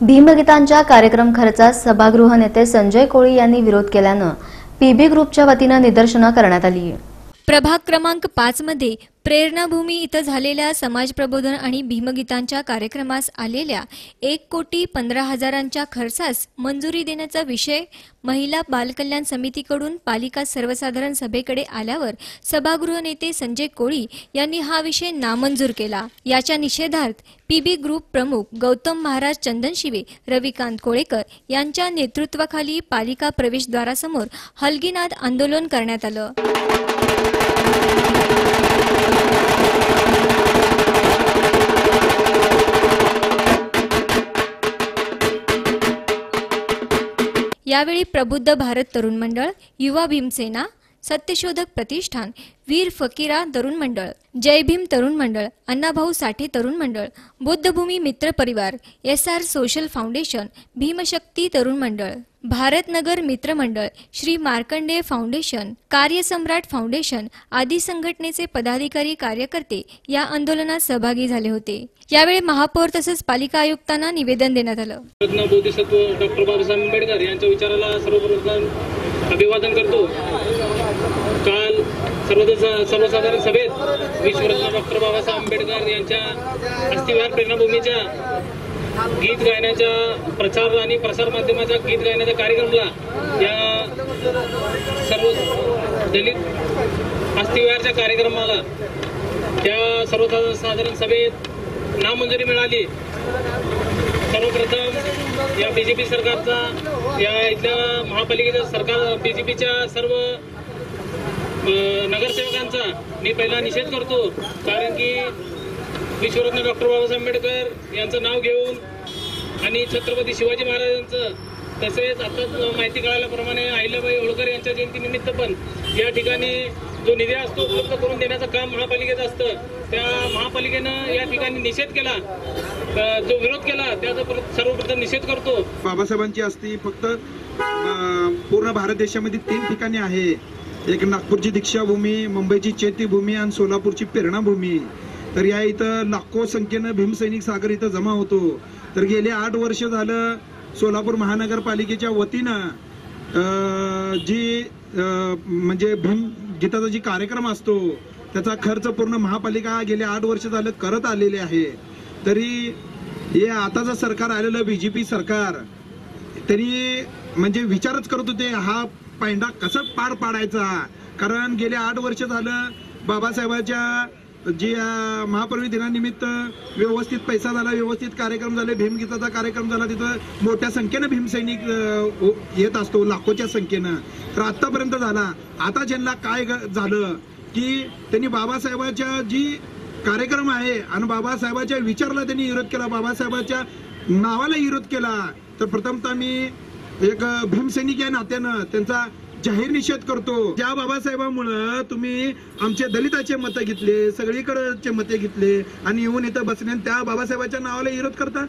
भीमगीतांच्या कार्यक्रम खर्चास सभागृह नेते संजय कोळी यांनी विरोध केल्यानं पीबी ग्रुपच्या वतीनं निदर्शनं करण्यात आली. प्रभाग क्रमांक पाच मध्ये प्रेरणाभूमी इथं झालेल्या समाज प्रबोधन आणि भीमगीतांच्या कार्यक्रमास आलेल्या एक कोटी पंधरा हजारांच्या खर्चास मंजुरी देण्याचा विषय महिला बालकल्याण समितीकडून पालिका सर्वसाधारण सभेकडे आल्यावर सभागृह नेते संजय कोळी यांनी हा विषय नामंजूर केला. याच्या निषेधार्थ पीबी ग्रुप प्रमुख गौतम महाराज चंदनशिवे रविकांत कोळेकर यांच्या नेतृत्वाखाली पालिका प्रवेशद्वारासमोर हलगीनाद आंदोलन करण्यात आलं. यावेळी प्रबुद्ध भारत तरुण मंडळ युवा भीमसेना सत्यशोधक प्रतिष्ठान वीर फकीरा तरुण मंडळ जय भीम तरुण मंडळ अण्णाभाऊ साठे तरुण मंडळ बुद्धभूमी मित्र परिवार S R social foundation Bhimshakti तरुण मंडळ भारतनगर मित्र मंडळ श्री मार्कंडेय फाउंडेशन कार्यसम्राट फाउंडेशन आदी संघटनेचे पदाधिकारी कार्यकर्ते या आंदोलनात सहभागी झाले होते. यावेळी महापौर तसंच पालिका आयुक्तांना निवेदन देण्यात आलं. बोधिसत्व डॉक्टर बाबासाहेब आंबेडकर यांच्या विचाराला सर्वप्रथम अभिवादन करतो. काल सर्व सर्वसाधारण सभेत विश्वरत्न डॉक्टर बाबासाहेब आंबेडकर यांच्या अस्थिवार प्रेरणाभूमीच्या गीत गायनाच्या प्रचार आणि प्रसार माध्यमाच्या गीत गायनाच्या कार्यक्रमाला या सर्व दलित अस्थिवारच्या कार्यक्रमाला त्या सर्वसाधारण सभेत नामंजुरी मिळाली. सर्वप्रथम या बीजेपी सरकारचा या इथल्या महापालिकेच्या सरकार बीजेपीच्या सर्व यांचा मी पहिला निषेध करतो कारण की विश्वरत्न डॉक्टर बाबासाहेब आंबेडकर यांचं नाव घेऊन आणि छत्रपती शिवाजी महाराजांचं तसेच आता माहिती कळाल्याप्रमाणे अहिल्याबाई होळकर यांच्या जयंतीनिमित्त पण या ठिकाणी जो निधी असतो उपलब्ध करून देण्याचं काम महापालिकेचं असतं. त्या महापालिकेनं या ठिकाणी निषेध केला. जो विरोध केला त्याचा सर्वप्रथम निषेध करतो. बाबासाहेबांची असती फक्त पूर्ण भारत देशामध्ये तीन ठिकाणी आहे. एक नागपूरची दीक्षाभूमी मुंबईची चैत्यभूमी आणि सोलापूरची प्रेरणाभूमी. तर या इथं लाखो संख्येनं भीमसैनिक सागर इथं जमा होतो. तर गेले आठ वर्ष झालं सोलापूर महानगरपालिकेच्या वतीनं जी म्हणजे भीम गीताचा जी कार्यक्रम असतो त्याचा खर्च पूर्ण महापालिका गेले आठ वर्ष झालं करत आलेले आहे. तरी हे आताचं सरकार आलेलं बी जे पी सरकार तरी म्हणजे विचारच करत होते हा पैंडा कसं पार पाडायचा? कारण गेले आठ वर्ष झालं बाबासाहेबांच्या जे महापर्वी दिनानिमित्त व्यवस्थित पैसा झाला व्यवस्थित कार्यक्रम झाले भीमगीताचा कार्यक्रम झाला तिथं मोठ्या संख्येनं भीमसैनिक हो, येत असतो लाखोच्या संख्येनं. तर आत्तापर्यंत झाला. आता ज्यांना काय ग- झालं की त्यांनी बाबासाहेबाच्या जी कार्यक्रम आहे आणि बाबासाहेबाच्या विचारला त्यांनी विरोध केला बाबासाहेबाच्या नावाला विरोध केला तर प्रथमतः मी एक भीमसैनिक या नात्यानं त्यांचा जाहीर निषेध करतो. ज्या बाबासाहेबांमुळं तुम्ही आमचे दलिताचे मतं घेतले सगळीकडचे मते घेतले आणि येऊन इथं बसले आणि त्या बाबासाहेबाच्या नावाला विरोध करता?